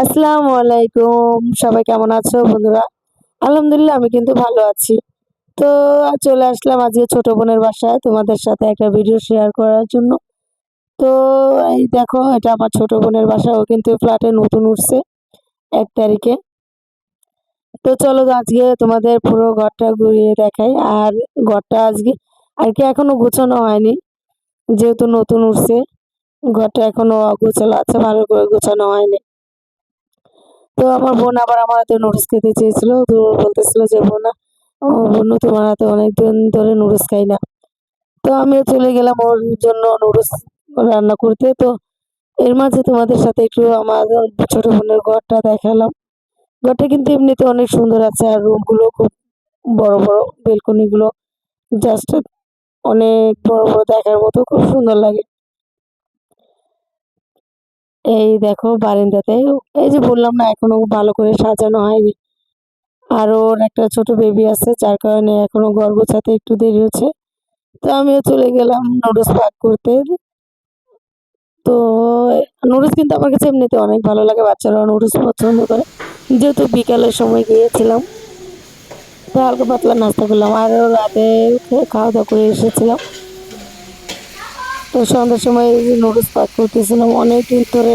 আসসালামু আলাইকুম। সবাই কেমন আছো বন্ধুরা? আলহামদুলিল্লাহ, আমি কিন্তু ভালো আছি। তো চলে আসলাম আজকে ছোট বোনের বাসায় তোমাদের সাথে একটা ভিডিও শেয়ার করার জন্য। তো এই দেখো, এটা আমার ছোট বোনের বাসা, ও কিন্তু ফ্ল্যাটে নতুন উঠছে এক তারিখে। তো চলো আজকে তোমাদের পুরো ঘরটা ঘুরিয়ে দেখাই। আর ঘরটা আজকে, আর কি এখনও গোছানো হয়নি, যেহেতু নতুন উঠছে। ঘরটা এখনও অগোছালো আছে, ভালো করে গোছানো হয়নি। তো আমার বোন আবার আমার হাতে নুডলস খেতে চেয়েছিল, তো বলতেছিল যে, বোনা বোন, তোমার হাতে অনেকদিন ধরে নুডলস খাই না। তো আমিও চলে গেলাম ওর জন্য নুডলস রান্না করতে। তো এর মাঝে তোমাদের সাথে একটু আমার ছোট বোনের ঘরটা দেখালাম। ঘরটা কিন্তু এমনিতে অনেক সুন্দর আছে আর রুমগুলো খুব বড় বড় বেলকনিগুলো জাস্ট অনেক বড় বড় দেখার মতো খুব সুন্দর লাগে। এই দেখো বারান্দাতে। এই যে বললাম না, এখনও ভালো করে সাজানো হয়নি। আর ওর একটা ছোট বেবি আছে, যার কারণে এখনও ঘর গোছাতে একটু দেরি হচ্ছে। তো আমিও চলে গেলাম নুডলস পাক করতে। তো নুডলস কিন্তু আমার কাছে এমনিতে অনেক ভালো লাগে বাচ্চারা নুডলস পছন্দ করে। যেহেতু বিকালের সময় গিয়েছিলাম, তো হালকা পাতলা নাস্তা করলাম। আর রাতে খাওয়া দাওয়া করে এসেছিলাম। তো সন্ধ্যার সময় নুডলস পাক করতেছিলাম, অনেক দিন ধরে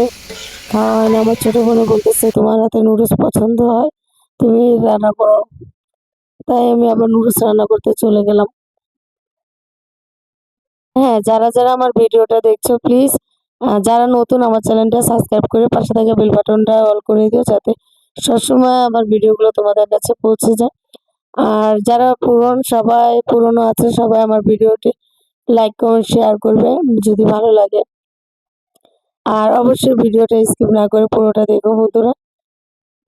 খাওয়া হয় না আমার ছোটো বোনে বলতেছে, তোমার হাতে নুডলস পছন্দ হয়, তুমি রান্না করো। তাই আমি আবার নুডলস রান্না করতে চলে গেলাম। হ্যাঁ যারা যারা আমার ভিডিওটা দেখছ প্লিজ যারা নতুন আমার চ্যানেলটা সাবস্ক্রাইব করে পাশে থাকা বেল বাটনটা অল করে দিও, যাতে সবসময় আমার ভিডিওগুলো তোমাদের কাছে পৌঁছে যায়। আর যারা পুরন, সবাই পুরনো আছে, সবাই আমার ভিডিওটি লাইক কমেন্ট শেয়ার করবে যদি ভালো লাগে। আর অবশ্যই ভিডিওটা স্কিপ না করে পুরোটা দেখো বন্ধুরা।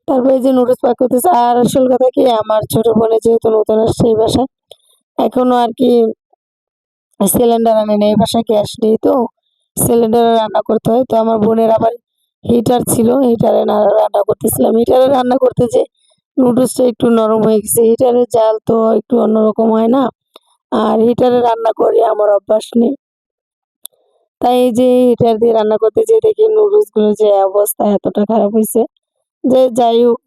তারপরে যে নুডলস পাক করতেছে, আর আসল কথা কি, আমার ছোট বোনে যেহেতু নতুন আসছে এই বাসায়, এখনও আর কি সিলিন্ডার আনে নেই, এই বাসায় গ্যাস নেই তো সিলিন্ডারে রান্না করতে হয়। তো আমার বোনের আবার হিটার ছিল হিটারে না রান্না করতেছিলাম। হিটারে রান্না করতে যে নুডলসটা একটু নরম হয়ে গেছে হিটারের জাল তো একটু অন্যরকম হয় না। আর হিটারে রান্না করি, আমার অভ্যাস নেই। তাই এই যে হিটার দিয়ে রান্না করতে যেয়ে দেখি নুডলসগুলো যে অবস্থা এতটা খারাপ হয়েছে যে যাই হোক,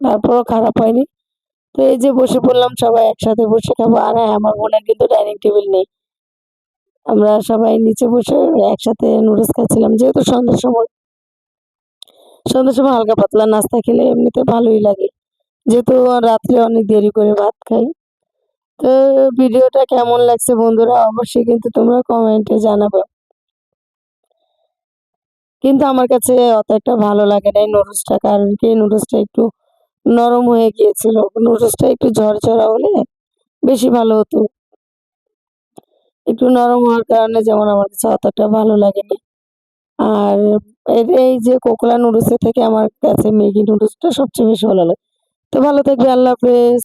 তারপরও খারাপ হয়নি। তো এই যে বসে পড়লাম, সবাই একসাথে বসে খাব। আর হ্যাঁ আমার বোনের কিন্তু ডাইনিং টেবিল নেই। আমরা সবাই নিচে বসে একসাথে নুডলস খাচ্ছিলাম। যেহেতু সন্ধ্যার সময় সন্ধ্যার সময় হালকা পাতলা নাস্তা খেলে এমনিতে ভালোই লাগে। যেহেতু রাত্রে অনেক দেরি করে ভাত খাই। তো ভিডিওটা কেমন লাগছে বন্ধুরা? অবশ্যই কিন্তু তোমরা কমেন্টে জানাবে। কিন্তু আমার কাছে অত একটা ভালো লাগে না এই নুডলসটা কারণ কি নুডলসটা একটু নরম হয়ে গিয়েছিল। নুডলসটা একটু ঝরঝরা হলে বেশি ভালো হতো। একটু নরম হওয়ার কারণে যেমন আমার কাছে অতটা ভালো লাগেনি। আর এই যে কোকলা নুডলসের থেকে আমার কাছে ম্যাগি নুডলসটা সবচেয়ে বেশি ভালো লাগে। তো ভালো থাকবে, আল্লাহ হাফেজ।